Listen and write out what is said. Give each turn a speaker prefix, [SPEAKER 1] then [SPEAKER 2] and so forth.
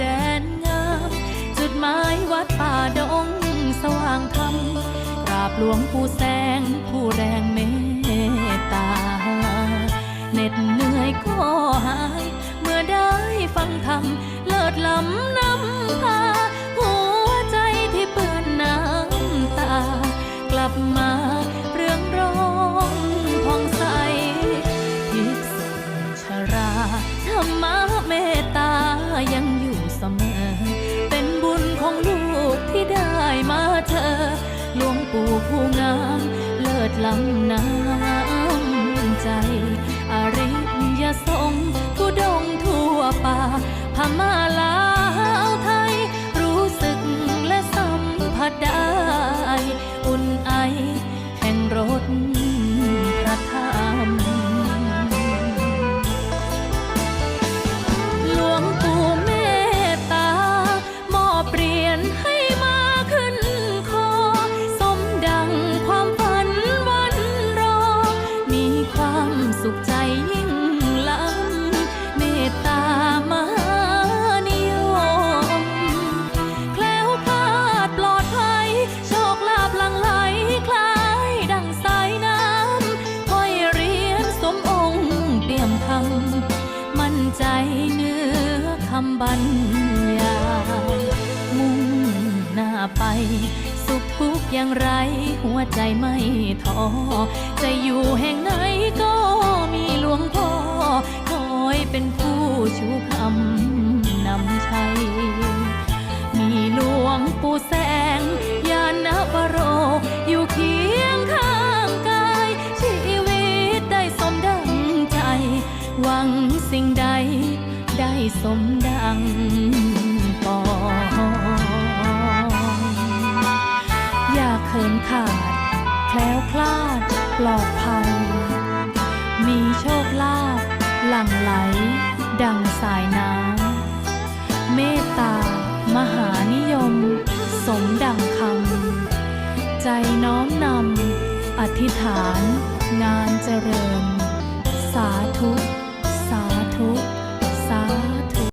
[SPEAKER 1] แดนงาม จุดหมายวัดป่าดงสว่างธรรมกราบหลวงปู่แสงผู้แรงเมตตาเหน็ดเหนื่อยก็หาย เมื่อได้ฟังธรรมเลิศล้ำนำพาหัวใจที่เปื้อนน้ำตา กลับมาเรื่องร้องผ่องใสพิษุชราธรรมะ ปู่ผู้งาม เลิศล้ำน้ำใจ อริยสงฆ์ผู้ดงทั่วป่าพม่าลา ใจเนื้อคำบรรยายมุ่งหน้าไป สุขทุกอย่างไร หัวใจไม่ท้อจะอยู่แห่งไหนก็มีหลวงพ่อคอยเป็นผู้ชูคำนำชัยมีหลวงปู่แส สมดังปองอย่าเขินขาด แคล้วคลาดปลอดภัย มีโชคลาภหลั่งไหล ดังสายน้ำเมตตามหานิยม สมดังคำใจน้อมนำอธิษฐาน งานเจริญ สาธุ